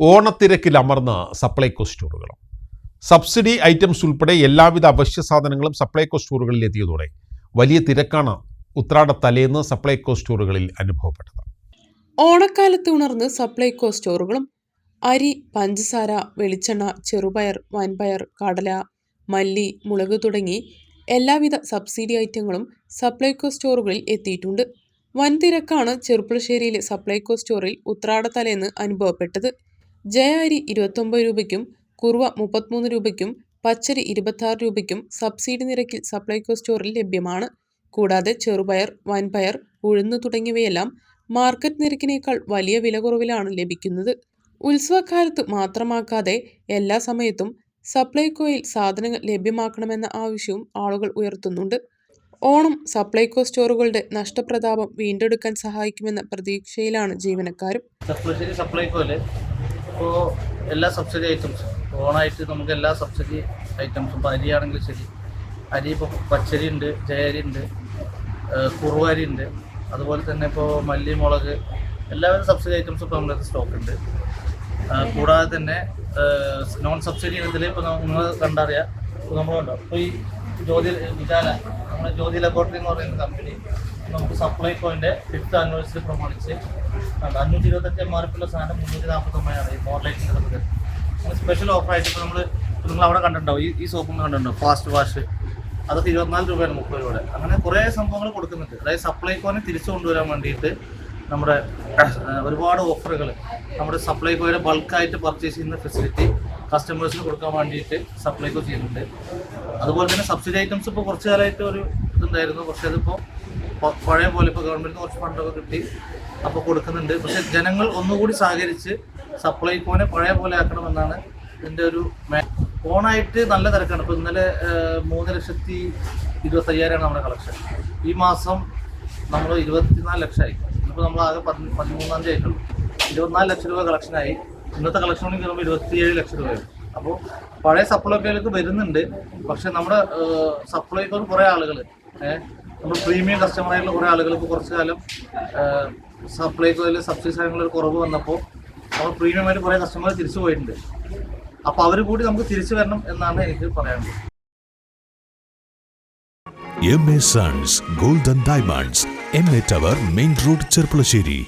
ഓണത്തിരക്കിൽ അമർന്ന സപ്ലൈകോ സ്റ്റോറുകളും subsidy items ഉൾപ്പെടെ എല്ലാവിധ അവശ്യ സാധനങ്ങളും സപ്ലൈകോ സ്റ്റോറുകളിൽ എത്തിയതോടെ വലിയ തിരക്കാണ് ഉത്രാട തലേന്ന് സപ്ലൈകോ സ്റ്റോറുകളിൽ അനുഭവപ്പെട്ടത്. ഓണക്കാലത്ത് ഉണർന്ന് സപ്ലൈകോ സ്റ്റോറുകളും അരി പഞ്ചസാര വെളിച്ചെണ്ണ ചെറുപയർ വൻപയർ കടല മല്ലി മുളക് തുടങ്ങി എല്ലാവിധ സബ്സിഡി ഐറ്റങ്ങളും സപ്ലൈകോ സ്റ്റോറുകളിൽ എത്തിയിട്ടുണ്ട്. വൻതിരക്കാണ് ചെറുപ്പുളശ്ശേരിയിലെ സപ്ലൈകോ സ്റ്റോറിൽ ഉത്രാടത്തലേന്ന് അനുഭവപ്പെട്ടത്. ജയ അരി ഇരുപത്തൊമ്പത് രൂപയ്ക്കും കുറുവ മുപ്പത്തിമൂന്ന് രൂപയ്ക്കും പച്ചരി ഇരുപത്താറ് രൂപയ്ക്കും സബ്സിഡി നിരക്കിൽ സപ്ലൈകോ സ്റ്റോറിൽ ലഭ്യമാണ്. കൂടാതെ ചെറുപയർ വൻപയർ ഉഴുന്ന് തുടങ്ങിയവയെല്ലാം മാർക്കറ്റ് നിരക്കിനേക്കാൾ വലിയ വില കുറവിലാണ് ലഭിക്കുന്നത്. ഉത്സവകാലത്ത് മാത്രമാക്കാതെ എല്ലാ സമയത്തും സപ്ലൈകോയിൽ സാധനങ്ങൾ ലഭ്യമാക്കണമെന്ന ആവശ്യവും ആളുകൾ ഉയർത്തുന്നുണ്ട്. ഓണം സപ്ലൈകോ സ്റ്റോറുകളുടെ നഷ്ടപ്രതാപം വീണ്ടെടുക്കാൻ സഹായിക്കുമെന്ന പ്രതീക്ഷയിലാണ് ജീവനക്കാരും. ഇപ്പോൾ എല്ലാ സബ്സിഡി ഐറ്റംസും ഓണായിട്ട് നമുക്ക് എല്ലാ സബ്സിഡി ഐറ്റംസും ഇപ്പോൾ അരിയാണെങ്കിൽ ശരി. അരി ഇപ്പോൾ പച്ചരി ഉണ്ട് ജയരി ഉണ്ട് കുറുവരി ഉണ്ട്. അതുപോലെ തന്നെ ഇപ്പോൾ മല്ലി മുളക് എല്ലാവരും സബ്സിഡി ഐറ്റംസ് ഇപ്പോൾ നമ്മുടെ സ്റ്റോക്ക് ഉണ്ട്. കൂടാതെ തന്നെ നോൺ സബ്സിഡി ഇനത്തിൽ ഇപ്പോൾ നിങ്ങൾ കണ്ടറിയാം. ഇപ്പോൾ നമ്മളുണ്ടോ? ഇപ്പോൾ ഈ ജ്യോതി വിചാല നമ്മുടെ ജ്യോതി ലബോറട്ടറി എന്ന് പറയുന്ന കമ്പനി നമുക്ക് സപ്ലൈകോന്റെ ഫിഫ്ത്ത് ആനിവേഴ്സറി പ്രമാണിച്ച്. അഞ്ഞൂറ്റി ഇരുപത്തഞ്ച് എം ആർ പിയുള്ള സാധനം മുന്നൂറ്റി നാൽപ്പത്തൊമ്പതിനാണ് ഈ മോഡലൈറ്റിംഗ് നമുക്ക് അങ്ങനെ സ്പെഷ്യൽ ഓഫറായിട്ട് ഇപ്പോൾ നമ്മൾ നിങ്ങൾ അവിടെ കണ്ടിട്ടുണ്ടാവും. ഈ ഈ സോപ്പ് കണ്ടിട്ടുണ്ടാവും ഫാസ്റ്റ് വാഷ് അതൊക്കെ ഇരുപത്തിനാല് രൂപയാണ് മുപ്പത് രൂപയുടെ. അങ്ങനെ കുറേ സംഭവങ്ങൾ കൊടുക്കുന്നുണ്ട്. അതായത് സപ്ലൈ സപ്ലൈകോനെ തിരിച്ചു കൊണ്ടുവരാൻ വേണ്ടിയിട്ട് നമ്മുടെ ഒരുപാട് ഓഫറുകൾ നമ്മുടെ സപ്ലൈ സപ്ലൈകോയുടെ ബൾക്കായിട്ട് പർച്ചേസ് ചെയ്യുന്ന ഫെസിലിറ്റി കസ്റ്റമേഴ്സിന് കൊടുക്കാൻ വേണ്ടിയിട്ട് സപ്ലൈകോ ചെയ്യുന്നുണ്ട്. അതുപോലെ തന്നെ സബ്സിഡി ഐറ്റംസ് ഇപ്പോൾ കുറച്ച് കാലമായിട്ട് ഒരു ഇതുണ്ടായിരുന്നു. പക്ഷേ അതിപ്പോൾ പഴയ പോലെ ഇപ്പോൾ ഗവൺമെന്റ് കുറച്ച് ഫണ്ടൊക്കെ കിട്ടി. അപ്പോൾ കൊടുക്കുന്നുണ്ട്. പക്ഷേ ജനങ്ങൾ ഒന്നുകൂടി സഹകരിച്ച് സപ്ലൈക്കോനെ പഴയ പോലെ ആക്കണമെന്നാണ് ഇതിന്റെ ഒരു ഓണായിട്ട് നല്ല തിരക്കാണ്. ഇപ്പോൾ ഇന്നലെ മൂന്ന് ലക്ഷത്തി ഇരുപത്തയ്യായിരമാണ് നമ്മുടെ കളക്ഷൻ ഈ മാസം നമ്മൾ ഇരുപത്തിനാല് ലക്ഷമായി ഇപ്പോൾ നമ്മൾ ആകെ പതി പതിമൂന്നാം തീയതി ആയിട്ടുള്ളൂ. ഇരുപത്തിനാല് ലക്ഷം രൂപ കളക്ഷനായി ഇന്നത്തെ കളക്ഷൻ കൂടി കയറുമ്പോൾ ഇരുപത്തിയേഴ് ലക്ഷം രൂപയാണ് അപ്പോൾ പഴയ സപ്ലൈ കയ്യിലേക്ക് വരുന്നുണ്ട്. പക്ഷെ നമ്മുടെ സപ്ലൈകോ കുറേ ആളുകൾ നമ്മൾ പ്രീമിയം കസ്റ്റമറായിട്ടുള്ള കുറേ ആളുകൾക്ക് കുറച്ച് കാലം സപ്ലൈകോയിൽ സബ്സിഡി സാധനങ്ങളിൽ കുറവ് വന്നപ്പോൾ നമ്മൾ പ്രീമിയം ആയിട്ട് കുറേ കസ്റ്റമർ തിരിച്ചു പോയിട്ടുണ്ട്. അപ്പോൾ അവർ കൂടി നമുക്ക് തിരിച്ചു വരണം എന്നാണ് എനിക്ക് പറയാനുള്ളത്. M A sons golden diamonds M A tower main road Cherpulassery.